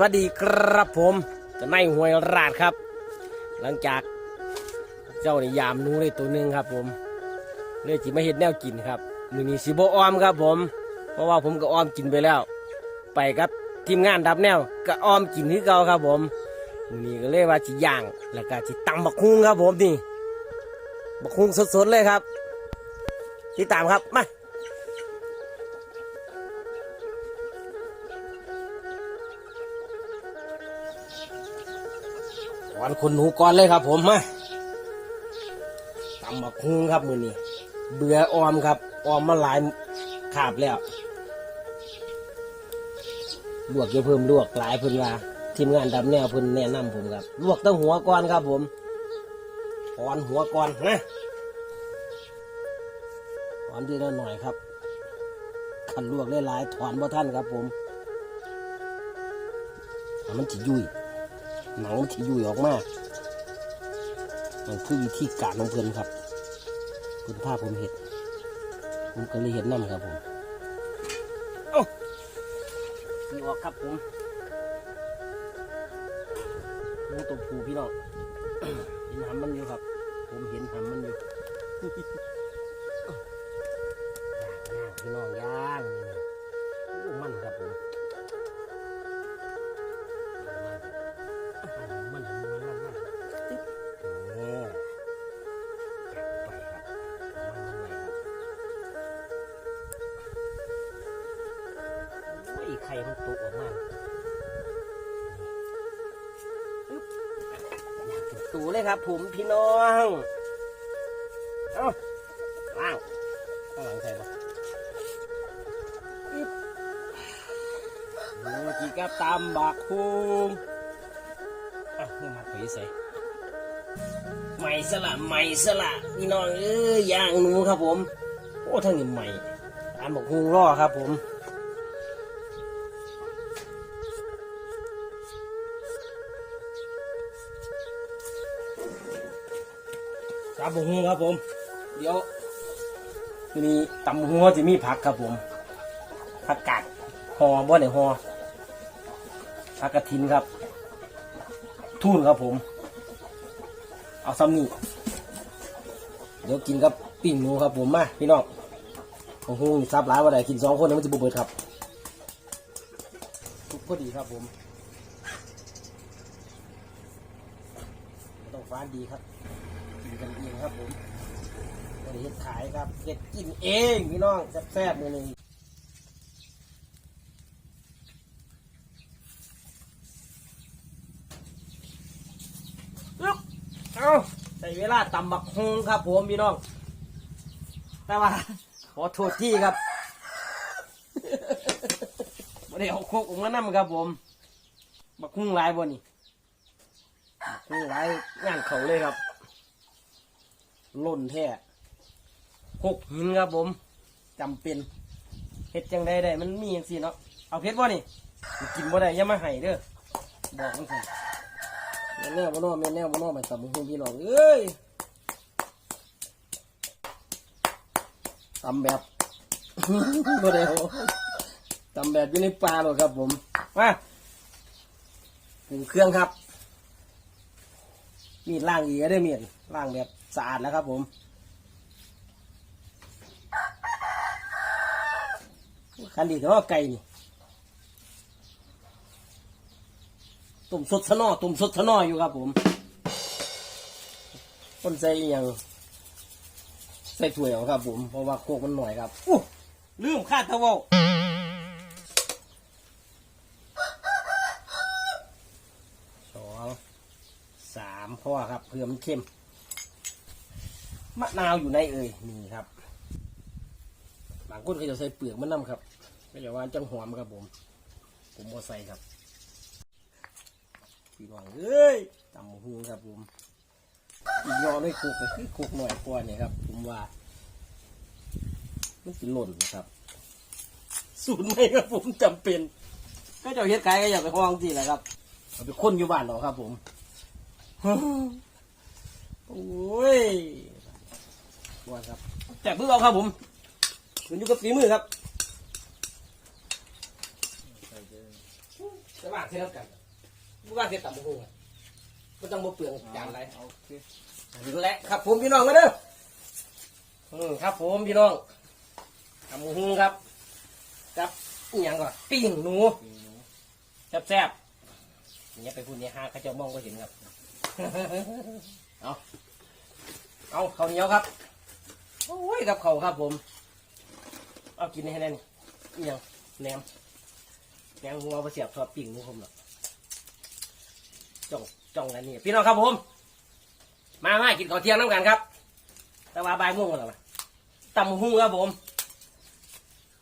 วัสดีครับผมจะไม่หวยราดครับ หลังจากเจ้านี่ยามหนูได้ตัวหนึ่งครับ ผมเลยจิไม่เห็นแนวกินครับมือนี้สิบออมครับ ผม เพราะว่าผมก็ออมกินไปแล้ว ไปครับทีมงานดับแนวก็ออมกินที่เก่าครับ ผมมือนี้ก็เลยว่าจิย่างแล้วก็จิตำบักฮุงครับ ผมนี่บักฮุงสดๆเลยครับติดตามครับมา วันคนหนูก่อนเลยครับ ผมมาตำบักฮุงครับมือนี้เบื่อออมครับ ออมมาหลายขาบแล้วลวกเยอะเพิ่มลวกหลายเพิ่นว่าทีมงานดำแนวเพิ่นแนะนำผมครับ ลวกตั้งหัวก่อนครับ ผมถอนหัวก่อนนะถอนทีละหน่อยครับขันลวกได้หลายถอนบ่ท่านครับ ผมมันจะยุ่ย หนังที่ยุ่ยออกมามันคือวิธีการของเพื่อนครับเพื่อนภาพผมเห็นผมก็เลยเห็นนั่นครับผมเอ้าสีออกครับผมหมูตัวผูพี่น้องเห็นหำมันอยู่ครับ ผมเห็นหำมันอยู่ มันตกออกมาอึ๊บอยากเป็นตูเลยครับผมพี่น้อง เอ้าว้าวข้างหลังใส่ปะอึ๊บโอ้ยกีกับตามบักคุงอะมึงมาไปใส่ใหม่สละใหม่สละพี่น้องเอ้ยย่างหนูครับผม โอ้ทั้งนี้ใหม่ตามบอกฮุงล่อครับผม ตาบอกฮุงครับผม เดี๋ยวทีนี้ตำหัวจะมีผักครับผมผักกาดหอบ่เนี่ยหอผักกระถินครับ ทุ่นครับผม เอาซ้ำนี่เดี๋ยวกินกับปิ้งหนูครับผมมาพี่น้องโอ้โหซับหลายว่าไดกินสองคนมันจะบุบเบิดครับทุกพอดีครับผมต้องฟ้านดีครับ กันเองครับผมไม่ได้เฮ็ดขายครับเฮ็ดกินเองพี่น้องแซ่บๆมือนี้ลุกเอาใส่เวลาตำบักฮงครับผมพี่น้อง แต่ว่า ขอโทษที่ครับไม่ได้เอาโคกออกมานั่ครับผม บักฮงหลายบนนี่บักฮงหลายย่างเขาเลยครับ ล่นแท้หกหินครับผมจำเป็นเฮ็ดจังได้ได้มันมีอย่างสิเนาะเอาเพชรบ่นี่กินบ่ได้อย่ามาให้เด้อบอกมันสิแม่นแนวบ่เนอแม่นแนวบ่เนอไปตำบักหุ่งพี่น้องเอ้ยตำแบบ บ่ได้เอาตำแบบอยู่ในป่าหรอกครับผมมาปรุงเครื่องครับ มีดล้างอีกได้อมีดล้างแบบ สะอาดแล้วครับผมคันดีแต่ว่าไก่นี่ตุ่มสดสนอตุ่มสดสนออยู่ครับผมต้นใส่อหย่างใส่ถ้วยครับ ผมเพราะว่าโคกมันหน่อยครับอู้ลืมคาดตะเวาสองสามพ่อครับเพื่อมันเข้ม มะนาวอยู่ในเอ่ยนี่ครับบางคนก็จะใส่เปลือกมันน้ำครับก็อย่าว่าจังหอมครับผม ผมบ่ใส่ครับพี่น้องเอ้ยตำหูครับผมอีกยอไม่คุกก็คือคุกหน่อยกว่านี่ครับ ผมว่ามันสิหล่นนะครับสูตรไม่ครับผมจำเป็น ก็จะเฮ็ดขายก็อย่าไปห้องที่แหละครับเอาไปค้นอยู่บ้านเราครับ ผมโอ้ย ว่าครับแต่เพื่อเอาครับผมมันอยู่กับฝีมือครับจะว่างเท่ากันบ่ว่างเท่าต่ำบุ้งอะก็ต้องบ่เปลืองจานอะไรโอเคถึงแล้วครับผมพี่น้องมาเด้ออืมครับผมพี่น้องทำหุงครับกับอหย่างก่อนปิ้งหนูปีหนูแซ่บๆอย่างเงี้ยไปพูดเนี่ยฮาเขาเจะมองก็เห็นครับ เอาเอาข้าวเหนียวครับ โอ้ยกับเขาครับผม เอากินให้แน่นอหย่างแหนมแหนมหัวไปเสียบทอดปิ้งหนูผมหรอกจ้องจ้องอันนี้พี่น้องครับผม มามากินข้าวเที่ยงน้ำกันครับ แต่ว่าบ่ายโมงแล้วนะตำหุ้งครับผม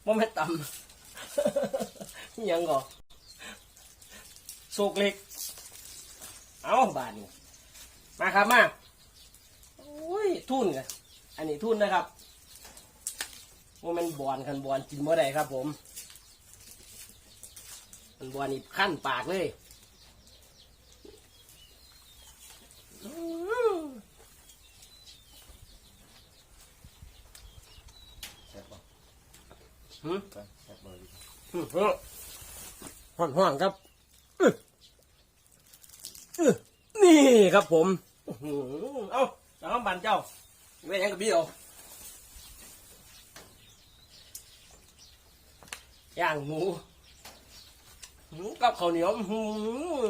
ว่าไม่ตำยังก่อโศกเล็ก เอาบาทนี่มาครับมาโอ้ยทุ่นกัน อันนี้ทุนนะครับว่ามันบอนคันบอนกินเมื่อใดครับ ผมมันบอนนี่ขั้นปากเลยอื้อแซ่บป่ะหืมแซ่บเลยห่อนห่อนๆครับอื้ออื้อนี่ครับผมอื้อหือเอ้าสามบันเจ้า ไม่ยังกับพี่เอย่างหมูหมูกับข้าวเหนียวหือ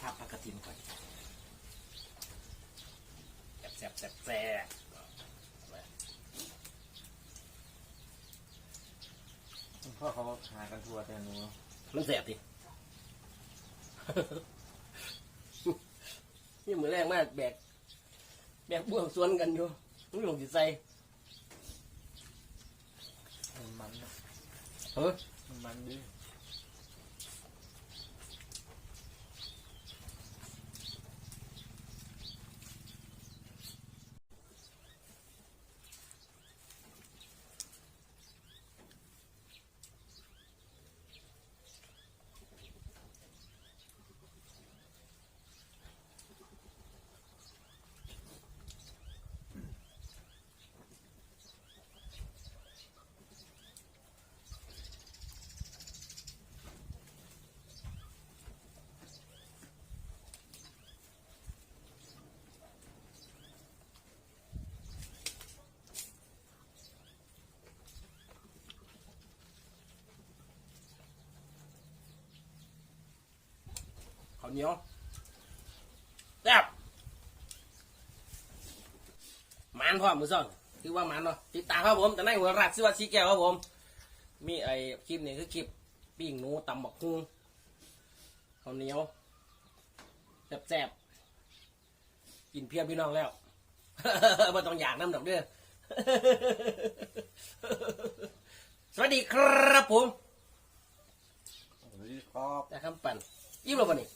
ทับปลากระตินก่อน แซ่พ่อเขาหากันทัวแต่หนูเนาะมันแสบดิ นี่มือแรงมากแบก แบกบ่วงสวนกันอยู่ไม่ลงจิตใจมันมันนะเฮ้ยมันมันดิาวเหนียวแซ่บหมันพร้อมมือซ่อนคือว่าหมันเนาะติดตามครับผมแต่ในหัวรักสิว่าชีแก้วครับผม มีไอ้คลิปนี้คือคลิปปิ้งหนูตำบักฮุงข้าวเหนียวแซ่บๆกินเพียบพี่น้องแล้วไม่ต้องอยากน้ำดอกเด้อสวัสดีครับผมสวัสดีครับนะครับปั่นยิ้มเราป่ะนี่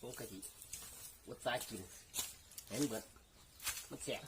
ผมกะทิอุตส่ายกิน เห็นเบิดมันแสบ